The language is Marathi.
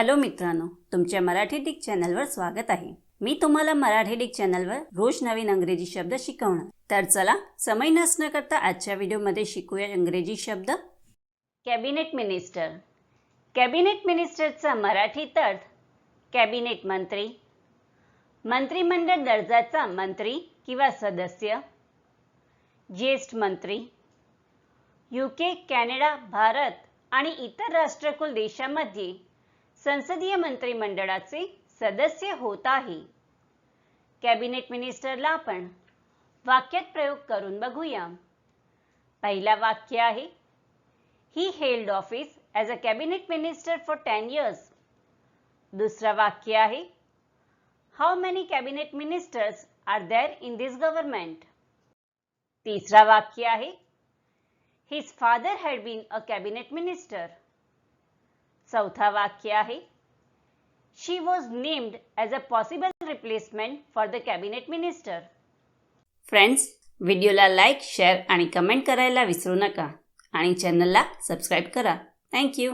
हॅलो मित्रांनो तुमच्या मराठी डिक चॅनलवर स्वागत आहे. मी तुम्हाला मराठी डिक चॅनलवर रोज नवीन अंग्रेजी शब्द शिकवणार. तर चला समय नसणं करता आजच्या व्हिडिओमध्ये शिकूया इंग्रजी शब्द. Cabinet minister. कॅबिनेट मिनिस्टरचा मराठीत अर्थ कॅबिनेट मंत्री. मंत्रिमंडळ दर्जाचा मंत्री किंवा सदस्य. ज्येष्ठ मंत्री. यूके कॅनडा भारत आणि इतर राष्ट्रकुल देशामध्ये संसदीय मंत्रिमंडळाचे सदस्य होत आहे. कॅबिनेट मिनिस्टरला आपण वाक्यात प्रयोग करून बघूया. पहिला वाक्य आहे he held office as a cabinet minister for ten years दुसरं वाक्य आहे how many cabinet ministers are there in this government तिसरा वाक्य आहे his father had been a cabinet minister चौथा वाक्य आहे. She was named as a possible replacement for the cabinet minister friends व्हिडिओला लाईक शेअर आणि कमेंट करायला विसरू नका. आणि चॅनलला सबस्क्राईब करा. थँक्यू